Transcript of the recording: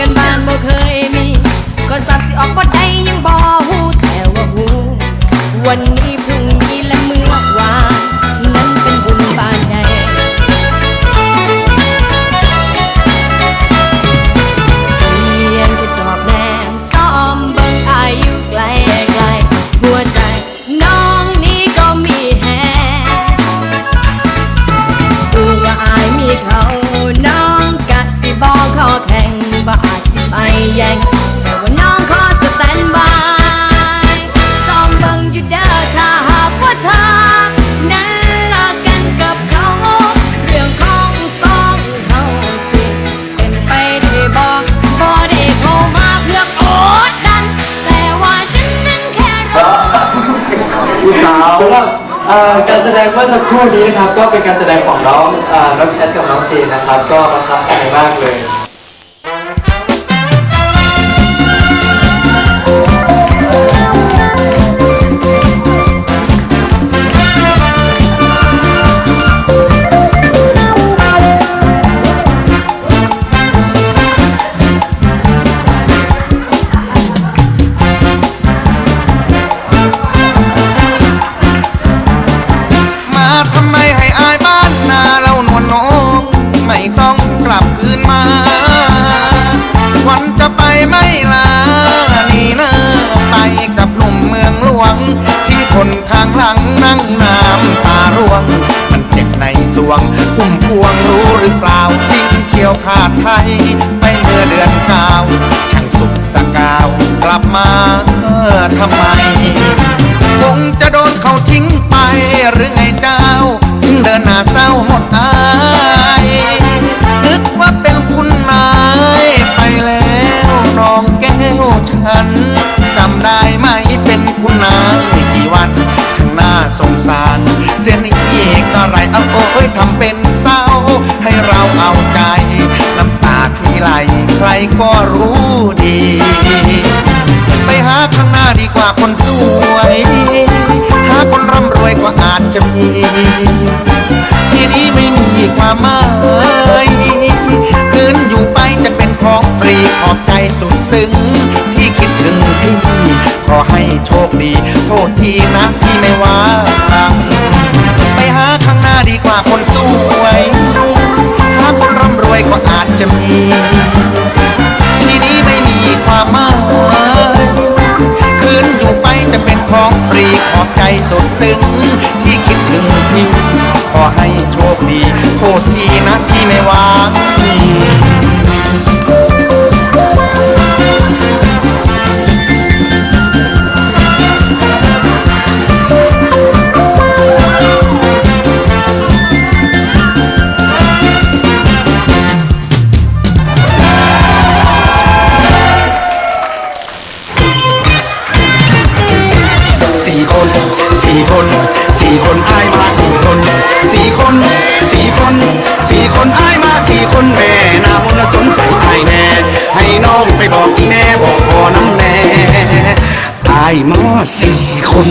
กันบ้านบ่เคยมี ก็สัตว์สิออกบ่ได้ยังบ่ฮู้แต่ว่าฮู้วันนี้ รับเอ่อการแสดงเมื่อสักครู่นี้นะครับก็เป็นการแสดงของน้องเอ่อน้องแคทกับน้องเจนนะครับ ก็ประทับใจมากเลย งนั่งน้ำตาร่วง มันเจ็บในสวงพุ่มพวงรู้หรือเปล่าทิ้งเขียวขาดไทยไปเมื่อเดือนเก้าช่างสุขสกาว กลับมาทำไม คงจะโดนเขาทิ้งไปหรือไงเจ้าถึงเดินหน้าเศร้าหมดอายนึกว่าเป็นคุณนายไปแล้วน้องแก้วฉันจำได้ โอ้ยทำเป็นเศร้า ให้เราเอาใจ น้ำตาที่ไหลใครก็รู้ดี ไปหาข้างหน้าดีกว่าคนสวย หาคนร่ำรวยกว่าอาจจะมีที่นี้ไม่มีความหมายคืนอยู่ไปจะเป็นของฟรีขอบใจสุดซึ้งที่คิดถึงพี่ขอให้โชคดี โทษทีนะที่ไม่ว่า ของฟรีขอบใจสดซึ้งที่คิดถึงพี่ขอให้โชคดีโทษทีนะพี่ไม่วาง สี่คนอ้ายมาสี่คนแม่นามนสนใจอ้ายแน่ให้น้องไปบอกอีแม่บอกพอน้ำแน่อ้ายมาสี่คน